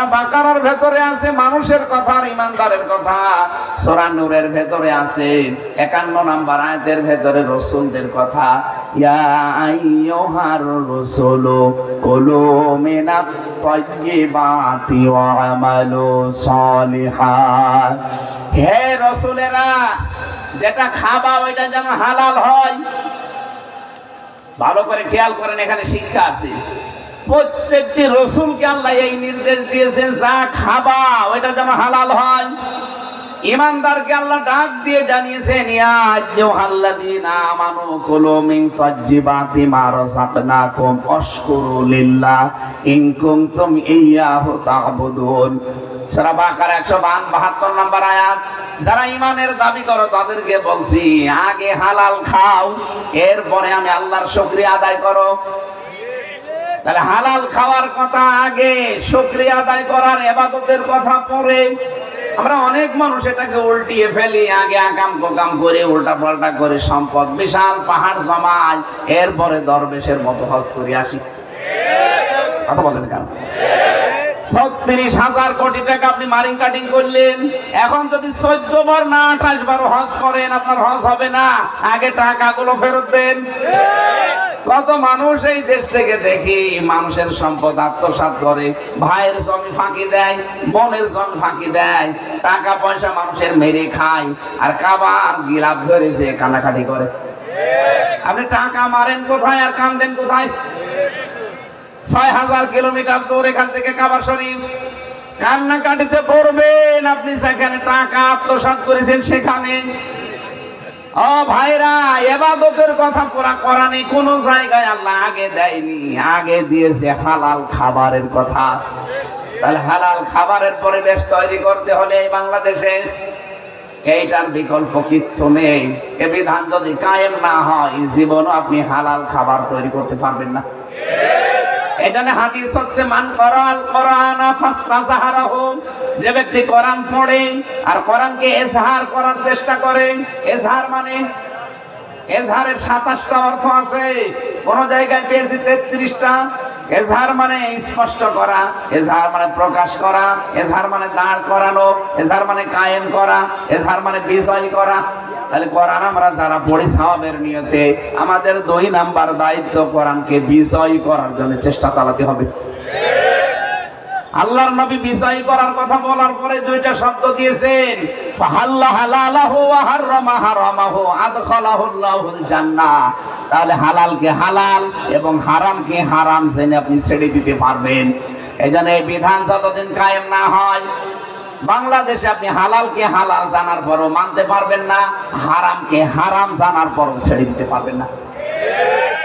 সারা বাকারার ভেতরে আছে, মানুষের কথা আর ইমানদারের কথা। সোরা নূরের ভেতরে আছে, একান্ন নাম্বার আয়াতের ভেতরে রসুলদের কথা। ইয়া আইয়ুহার রসুলু কুলু মিনাত তাইয়্যিবাতি ওয়া আমালু সলিহাত হে রসুলেরা, যেটা খাবা ওইটা যেন হালাল হয়। ভালো করে খেয়াল করেন, এখানে শিক্ষা আছে। প্রত্যেকটি রসুলকে আল্লাহ এই নির্দেশ দিয়েছেন, যা খাবা, ওইটা যেন হালাল হয়। ইমানদারকে আল্লাহ ডাক দিয়ে জানিয়েছেন আইয়ুহাল্লাযীনা আমানু কুলু তাজ্জিবাতি মা রাযাকনাকুম ওয়াশকুরু লিল্লাহ ইন কুনতুম ইয়্যাহু তা'বুদুন। সূরা বাকারা 172 নম্বর আয়াত। যারা ইমানের দাবি করো, তাদেরকে বলছি, আগে হালাল খাও, এরপরে আমি আল্লাহর শুকরিয়া আদায় করো। তাহলে হালাল খাওয়ার কথা আগে, শুকরিয়া আদায় করার এবাদতের কথা পরে। আমরা অনেক মানুষ এটাকে উল্টিয়ে ফেলি, আগে আকাম কোকাম করে উল্টা পাল্টা করে, সম্পদ, বিশাল পাহাড় জমায়, এরপরে দরবেশের মতো হজ করে আসি। কথা বলেন কেন? ছত্রিশ হাজার কোটি টাকা আপনি মারিং কাটিং করলেন। এখন যদি চোদ্দ বার না আঠাশ বার হজ করেন, আপনার হজ হবে না। আগে টাকাগুলো ফেরত দেন। কত মানুষ এই দেশ থেকে দেখি, মানুষের সম্পদ আত্মসাৎ করে, ভাইয়ের জমি ফাঁকি দেয়, বোনের জমি ফাঁকি দেয়, টাকা পয়সা মানুষের মেরে খায়, আর কাবার গিলাপ ধরেছে কানাকাটি করে। আপনি টাকা মারেন কোথায় আর কান্দেন কোথায়? ছয় হাজার কিলোমিটার দূর এখান থেকে কাবার শরীফ। কান্নাকাটিতে করবেন আপনি, যেখানে টাকা আত্মসাৎ করেছেন সেখানে। ও ভাইরা, এবাদতের কথা পুরা কোরআনে কোন জায়গায় আল্লাহ আগে দেয়নি। আগে দিয়েছে হালাল খাবারের কথা। তাহলে হালাল খাবারের পরিবেশ তৈরি করতে হলে এই বাংলাদেশে এইটার বিকল্প কিচ্ছু নেই। এ বিধান যদি কায়েম না হয়, জীবনও আপনি হালাল খাবার তৈরি করতে পারবেন না। এখানে হাদিস হচ্ছে, মান করাল কোরআন ফাস্তাজাহারাহু যে ব্যক্তি কোরআন পড়ে আর কোরআনকে এজহার করার চেষ্টা করে, এজহার মানে এজহারের সাতাশটা অর্থ আছে। কোন জায়গায় পেয়েছি তেত্রিশটা। এজহার মানে স্পষ্ট করা, এজহার মানে প্রকাশ করা, এজহার মানে দাঁড় করানো, এজহার মানে কায়েম করা, এজহার মানে বিজয় করা। তাহলে কোরআন আমরা যারা পড়ি সাহাবের নিয়তে, আমাদের দুই নাম্বার দায়িত্ব কোরআনকে বিজয় করার জন্য চেষ্টা চালাতে হবে। আল্লাহর নবী বিজয় করার কথা বলার পরে দুইটা শব্দ দিয়েছেন। তাহলে হালালকে হালাল এবং হারামকে হারাম জেনে আপনি ছেড়ে দিতে পারবেন। এই জন্য এই বিধান যতদিন কায়েম না হয় বাংলাদেশে আপনি হালালকে হালাল জানার পরও মানতে পারবেন না, হারামকে হারাম জানার পরও ছেড়ে দিতে পারবেন না।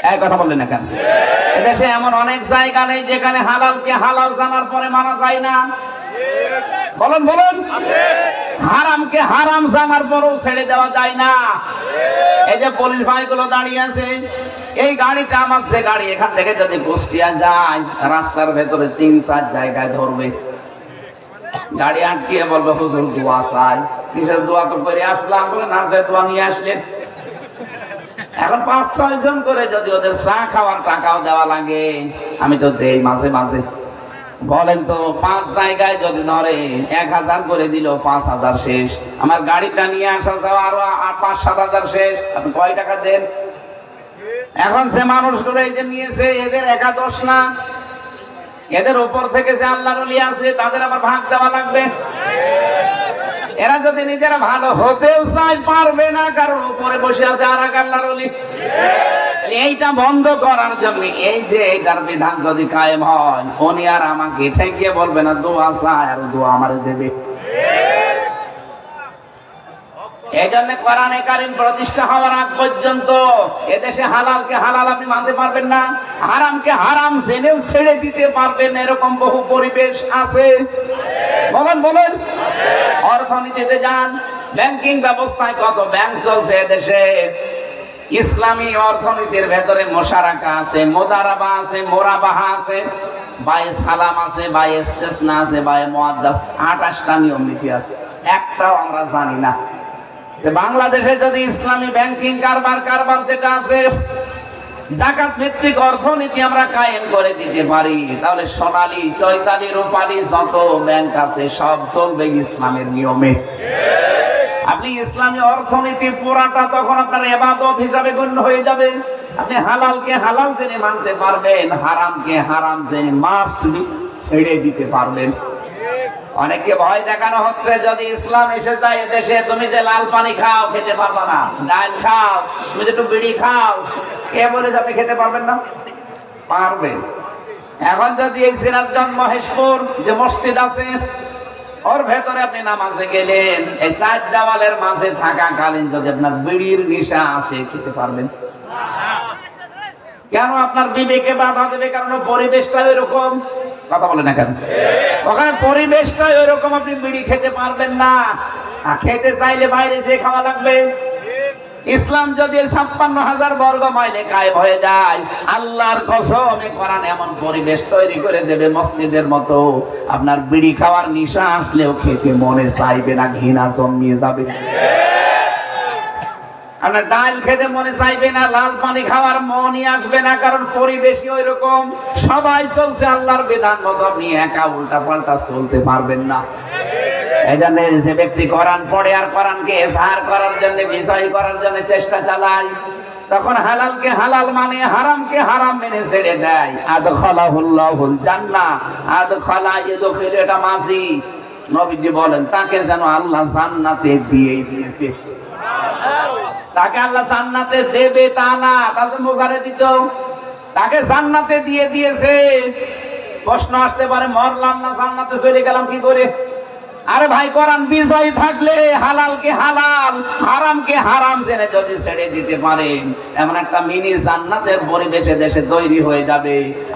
এক কথা বললেন না কেন? এদেশে এমন অনেক জায়গা নেই যেখানে হালালকে হালাল জানার পরে মানা যায় না। বলুন বলুন। হারামকে হারাম জানার পরও ছেড়ে দেওয়া যায় না। এই যে পুলিশ ভাইগুলো দাঁড়িয়ে আছে, এই গাড়িটা আমার যে গাড়ি এখান থেকে যদি কুষ্টিয়া যায়, রাস্তার ভেতরে তিন, চার জায়গায় ধরবে। গাড়ি আটকিয়ে বলবে, হুজুর, দোয়া চাই। কিসের দোয়া তো করে আসলাম বলে না সে দোয়া নিয়ে আসলেন। এখন পাঁচ, ছয় জন করে যদি ওদের চা খাওয়ার টাকাও দেওয়া লাগে, আমি তো দেই মাঝে মাঝে। বলেন তো, পাঁচ জায়গায় যদি ধরে এক হাজার করে দিল, পাঁচ হাজার শেষ। আমার গাড়িটা নিয়ে আসা যাওয়া আরও পাঁচ, সাত হাজার শেষ। আপনি কয় টাকা দেন? এখন সে মানুষগুলো এই যে নিয়েছে, এদের একাদশ না? এদের উপর থেকে যে আল্লাহর আছে, তাদের আবার ভাগ দেওয়া লাগবে। এরা যদি নিজেরা ভালো হতেও চায়, পারবে না কারণ উপরে বসে আছে আর এক আল্লাহর এইটা বন্ধ করার জন্য এই যে এইটার বিধান যদি কায়েম হয়, উনি আর আমাকে ঠেকিয়ে বলবে না, দোয়া চায় আর দোয়া আমারে দেবে। এই জন্য কোরআনে কারিম প্রতিষ্ঠা হওয়ার আগ পর্যন্ত এদেশে হালালকে হালাল আপনি মানতে পারবেন না, হারামকে হারাম জেনেও ছেড়ে দিতে পারবেন এরকম বহু পরিবেশ আছে। বলেন বলেন। অর্থনীতিতে যান ব্যাংকিং ব্যবস্থায় কত ব্যাংক চলছে এদেশে? ইসলামী অর্থনীতির ভেতরে মোশারাকা আছে, মোদারাবা আছে, মোরাবাহা আছে, বায়ে সালাম আছে, বায়ে ইস্তেসনা আছে, বায়ে মুআজ্জাব, আঠাশটা নিয়ম নীতি আছে। একটাও আমরা জানি না। বাংলাদেশে যদি ইসলামী ব্যাংকিং কারবার কারবার যেটা আছে, জাকাত ভিত্তিক অর্থনীতি আমরা কায়েম করে দিতে পারি, তাহলে সোনালী, চৈতালি, রূপালী যত ব্যাংক আছে, সব চলবে ইসলামের নিয়মে। আপনি ইসলামী অর্থনীতি পুরাটা তখন আপনার এবাদত হিসাবে গণ্য হয়ে যাবে। আপনি হালালকে হালাল জেনে মানতে পারবেন, হারামকে হারাম জেনে মাস্ট ছেড়ে দিতে পারবেন। অনেককে ভয় দেখানো হচ্ছে, যদি ইসলাম এসে যায় দেশে তুমি যে লাল পানি খাও, খেতে পারবে না। ডাল খাও, তুমি যে একটু বিড়ি খাও, কে বলে আপনি খেতে পারবেন না? পারবেন এখন যদি এই সিরাজগঞ্জ মহেশপুর যে মসজিদ আছে, ওর ভেতরে আপনি নামাজে গেলেন, এই চার দেওয়ালের মাঝে থাকাকালীন যদি আপনার বিড়ির নেশা আসে, খেতে পারবেন। কেন আপনার বিবেকে বাধা দেবে? কারণ পরিবেশটা এরকম কথা বলে না কেন? ওখানে পরিবেশটা এরকম আপনি বিড়ি খেতে পারবেন না। খেতে চাইলে বাইরে যে খাওয়া লাগবে। ইসলাম যদি ছাপ্পান্ন হাজার বর্গ মাইলে কায়েম হয়ে যায়, আল্লাহর কসমে কোরআন এমন পরিবেশ তৈরি করে দেবে মসজিদের মতো। আপনার বিড়ি খাওয়ার নিশা আসলেও খেতে মনে চাইবে না, ঘৃণা জন্মিয়ে যাবে। আপনার ডাল খেতে মনে চাইবে না, লাল পানি খাওয়ার মনই আসবে না, কারণ পরিবেশই ওই রকম সবাই চলছে আল্লাহর বিধান মতো, আপনি একা উল্টা পাল্টা চলতে পারবেন না। এই জন্য যে ব্যক্তি কোরআন পড়ে আর কোরআনকে এসহার করার জন্য বিষয় করার জন্য চেষ্টা চালায়, তখন হালালকে হালাল মানে হারামকে হারাম মেনে ছেড়ে দেয়। আদ খলা খলাহুল্লাহুল জান্নাহ আদ খলা ইদখিল এটা মাঝি নবীজি বলেন, তাকে যেন আল্লাহ জান্নাতে দিয়েই দিয়েছে। তাকে আল্লাহ জান্নাতে দেবে তা না তাকে মোজারে দিত। তাকে জান্নাতে দিয়ে দিয়েছে। প্রশ্ন আসতে পারে, মরলাম না, জান্নাতে চলে গেলাম কি করে? আরে ভাই, কোরআন বিজয় থাকলে হালালকে হালাল হারামকে হারাম জেনে যদি ছেড়ে দিতে পারেন এমন একটা মিনি জান্নাতের পরিবেশে দেশে তৈরি হয়ে যাবে।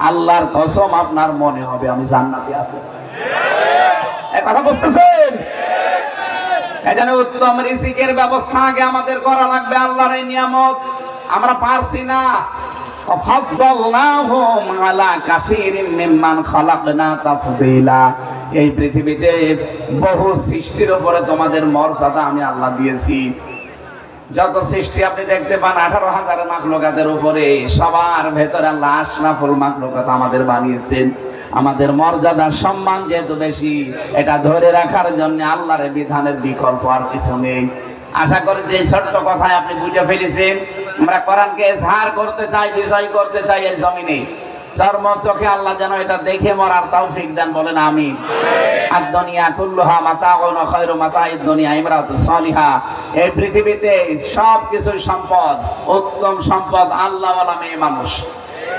আল্লাহর কসম আপনার মনে হবে, আমি জান্নাতে আছি। কথা বুঝতেছেন? এজন্য উত্তম রিজিকের ব্যবস্থা আগে আমাদের করা লাগবে, আল্লাহর এই নিয়ামত। আমরা পারছি না। এই পৃথিবীতে বহু সৃষ্টির উপরে তোমাদের মর্যাদা আমি আল্লাহ দিয়েছি। যত সৃষ্টি আপনি দেখতে পান, আঠারো হাজার মাকলুকাতের উপরে সবার ভেতরে আল্লাহ আশরাফুল মাকলুকাত আমাদের বানিয়েছেন। আমাদের মর্যাদা, সম্মান যেহেতু বেশি, এটা ধরে রাখার জন্য আল্লাহর বিধানের বিকল্প আর কিছু নেই। আশা করি যে ছোট্ট কথায় আপনি বুঝে ফেলেছেন, আমরা কোরআনকে ঝাড় করতে চাই, বিষয় করতে চাই এই জমিনে। চর্ম চোখে আল্লাহ যেন এটা দেখে মরার তৌফিক দেন, বলেন আমি আর দুনিয়া কুল্লুহা মাতাউন খায়রু মাতাইদ দুনিয়া ইমরাতু সালিহা। এই পৃথিবীতে সব কিছু সম্পদ, উত্তম সম্পদ আল্লাহওয়ালা মেয়ে মানুষ।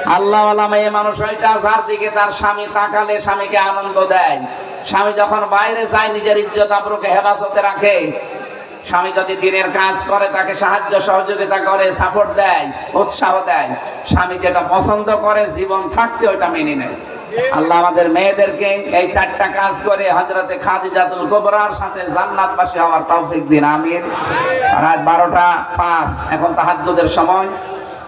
আল্লাহওয়ালা মেয়ে মানুষ ওইটা যার দিকে তার স্বামী তাকালে স্বামীকে আনন্দ দেয়। স্বামী যখন বাইরে যায়, নিজের ইজ্জত আবরুকে হেফাজতে রাখে। স্বামী যদি দিনের কাজ করে, তাকে সাহায্য সহযোগিতা করে সাপোর্ট দেয়, উৎসাহ দেয়। স্বামী যেটা পছন্দ করে, জীবন থাকতে ওইটা মেনে নেয়। আল্লাহ আমাদের মেয়েদেরকে এই চারটা কাজ করে হজরতে খাদিজাতুল কোবরার সাথে জান্নাতবাসী হওয়ার তৌফিক দিন। আমিন। রাত বারোটা পাঁচ। এখন তাহাজ্জুদের সময়।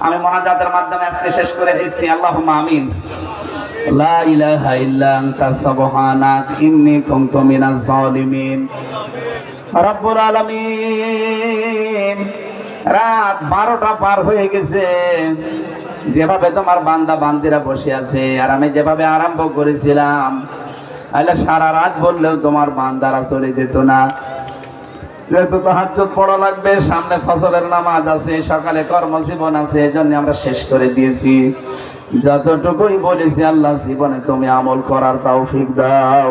আমি মোনাজাতের মাধ্যমে আজকে শেষ করে দিচ্ছি। আল্লাহ আমিন। লা ইলাহা ইল্লা আনতা সুবহানাক, ইন্নী কুনতু মিনাজ জালিমিন রব্বুল আলামিন, রাত বারোটা পার হয়ে গেছে। যেভাবে তোমার বান্দা বান্দিরা বসে আছে, আর আমি যেভাবে আরম্ভ করেছিলাম সারা রাত বললেও তোমার বান্দারা চলে যেত না। যেহেতু তাহাজ্জুদ পড়া লাগবে, সামনে ফসলের নামাজ আছে, সকালে কর্মজীবন আছে এই জন্য আমরা শেষ করে দিয়েছি। যতটুকুই বলেছি, আল্লাহ জীবনে তুমি আমল করার তৌফিক দাও।